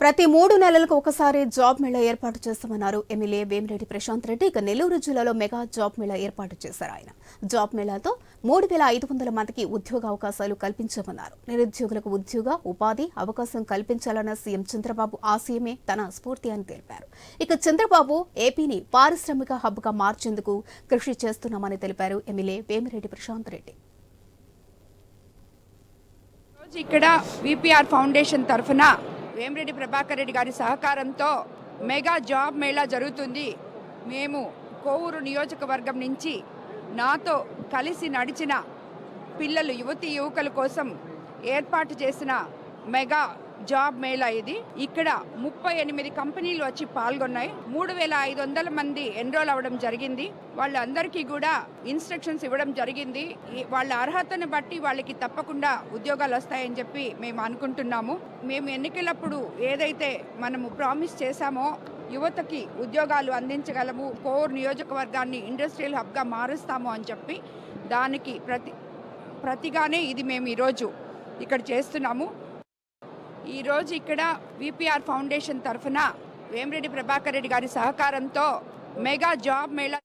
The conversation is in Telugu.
ప్రతి మూడు నెలలకు ఒకసారి జాబ్ మేళా ఏర్పాటు చేస్తామన్నారు ఎమ్మెల్యే వేమిరెడ్డి ప్రశాంత్ రెడ్డి. ఇక నెల్లూరు జిల్లాలో మెగా జాబ్ మేళా ఏర్పాటు చేశారు ఆయన. జాబ్ మేళాతో మూడు వేల ఐదు వందల మందికి ఉద్యోగ అవకాశాలు కల్పించామన్నారు. నిరుద్యోగులకు ఉద్యోగ ఉపాధి అవకాశం కల్పించాలన్న సీఎం చంద్రబాబు ఆశయమే తన స్ఫూర్తి అని తెలిపారు. ఇక చంద్రబాబు ఏపీని పారిశ్రామిక హబ్గా మార్చేందుకు కృషి చేస్తున్నామని తెలిపారు ఎమ్మెల్యే వేమిరెడ్డి ప్రశాంత్ రెడ్డి. ఇక్కడ విపిఆర్ ఫౌండేషన్ తరఫున వేమిరెడ్డి ప్రభాకర్ రెడ్డి గారి సహకారంతో మెగా జాబ్ మేళా జరుగుతుంది. మేము కోవూరు నియోజకవర్గం నుంచి నాతో కలిసి నడిచిన పిల్లలు యువతి యువకుల కోసం ఏర్పాటు చేసిన మెగా జాబ్ మేళా ఇది. ఇక్కడ ముప్పై ఎనిమిది కంపెనీలు వచ్చి పాల్గొన్నాయి. మూడు వేల ఐదు వందల మంది ఎన్రోల్ అవ్వడం జరిగింది. వాళ్ళందరికీ కూడా ఇన్స్ట్రక్షన్స్ ఇవ్వడం జరిగింది. వాళ్ళ అర్హతను బట్టి వాళ్ళకి తప్పకుండా ఉద్యోగాలు వస్తాయని చెప్పి మేము అనుకుంటున్నాము. మేము ఎన్నికలప్పుడు ఏదైతే మనము ప్రామిస్ చేశామో యువతకి ఉద్యోగాలు అందించగలము కోర్ నియోజకవర్గాన్ని ఇండస్ట్రియల్ హబ్గా మారుస్తాము అని చెప్పి దానికి ప్రతి ప్రతిగానే ఇది మేము ఈరోజు ఇక్కడ చేస్తున్నాము. ఈరోజు ఇక్కడ విపిఆర్ ఫౌండేషన్ తరఫున వేమిరెడ్డి ప్రభాకర్ రెడ్డి గారి సహకారంతో మెగా జాబ్ మేళా